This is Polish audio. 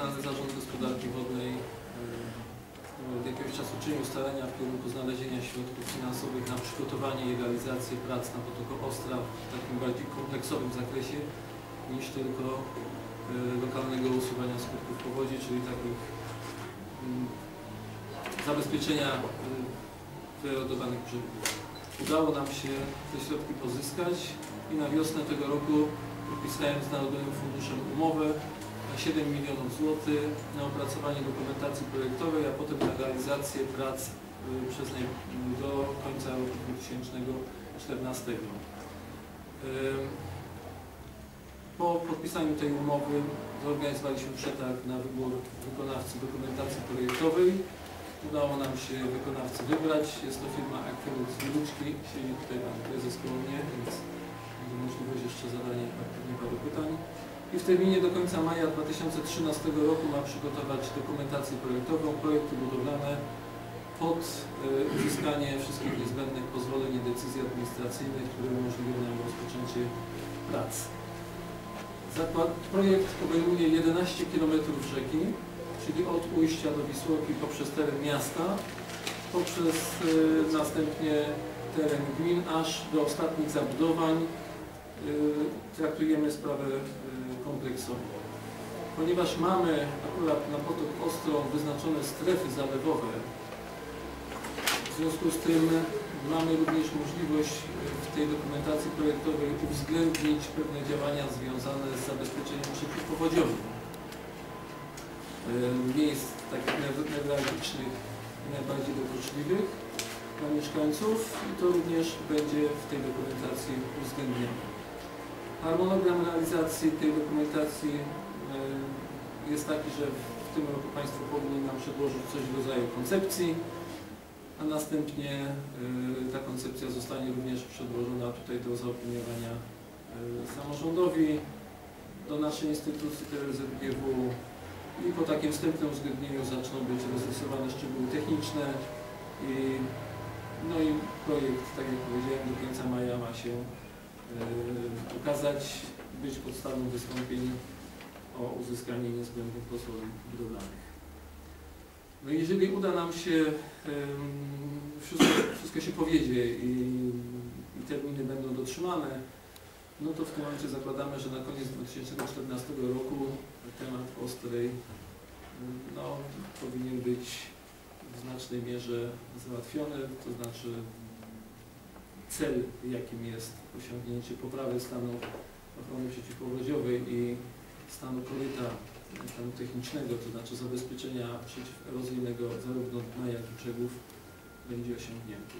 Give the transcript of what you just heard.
Regionalny Zarząd Gospodarki Wodnej e, od jakiegoś czasu czynił starania w kierunku znalezienia środków finansowych na przygotowanie i realizację prac na potoku Ostra w takim bardziej kompleksowym zakresie niż tylko e, lokalnego usuwania skutków powodzi, czyli takich mm, zabezpieczenia e, wyerodowanych brzegów. Udało nam się te środki pozyskać i na wiosnę tego roku podpisałem z Narodowym Funduszem umowę 7 milionów złotych na opracowanie dokumentacji projektowej, a potem na realizację prac y, przez naj, do końca roku 2014. Ym, Po podpisaniu tej umowy zorganizowaliśmy przetarg na wybór wykonawcy dokumentacji projektowej. Udało nam się wykonawcy wybrać. Jest to firma Aqueduct z Luczki. Siedzi tutaj pan prezes więc będzie możliwość jeszcze zadania pewnie paru pytań. I w terminie do końca maja 2013 roku ma przygotować dokumentację projektową, projekty budowlane pod y, uzyskanie wszystkich niezbędnych pozwoleń i decyzji administracyjnych, które umożliwią nam rozpoczęcie prac. Zakład, projekt obejmuje 11 km rzeki, czyli od ujścia do Wisłoki poprzez teren miasta, poprzez y, następnie teren gmin, aż do ostatnich zabudowań. Y, traktujemy sprawę Ponieważ mamy akurat na potok Ostro wyznaczone strefy zalewowe, w związku z tym mamy również możliwość y, w tej dokumentacji projektowej uwzględnić pewne działania związane z zabezpieczeniem przeciwpowodziowym y, miejsc takich new- newralgicznych najbardziej dokuczliwych dla mieszkańców i to również będzie w tej dokumentacji uwzględnione. Harmonogram realizacji tej dokumentacji y, jest taki, że w tym roku Państwo powinni nam przedłożyć coś w rodzaju koncepcji, a następnie y, ta koncepcja zostanie również przedłożona tutaj do zaopiniowania y, samorządowi, do naszej instytucji TRZGW i po takim wstępnym uzgodnieniu zaczną być rozrysowane szczegóły techniczne i, no i projekt, tak jak powiedziałem, do końca maja ma się ukazać, być podstawą wystąpień o uzyskanie niezbędnych pozwoleń budowlanych. No jeżeli uda nam się, em, wszystko, wszystko się powiedzie i, i terminy będą dotrzymane, no to w tym momencie zakładamy, że na koniec 2014 roku temat Ostrej em, no, powinien być w znacznej mierze załatwiony, to znaczy cel, jakim jest osiągnięcie poprawy stanu ochrony przeciwpowodziowej i stanu koryta, stanu technicznego, to znaczy zabezpieczenia przeciwerozyjnego zarówno dna, jak i brzegów będzie osiągnięty.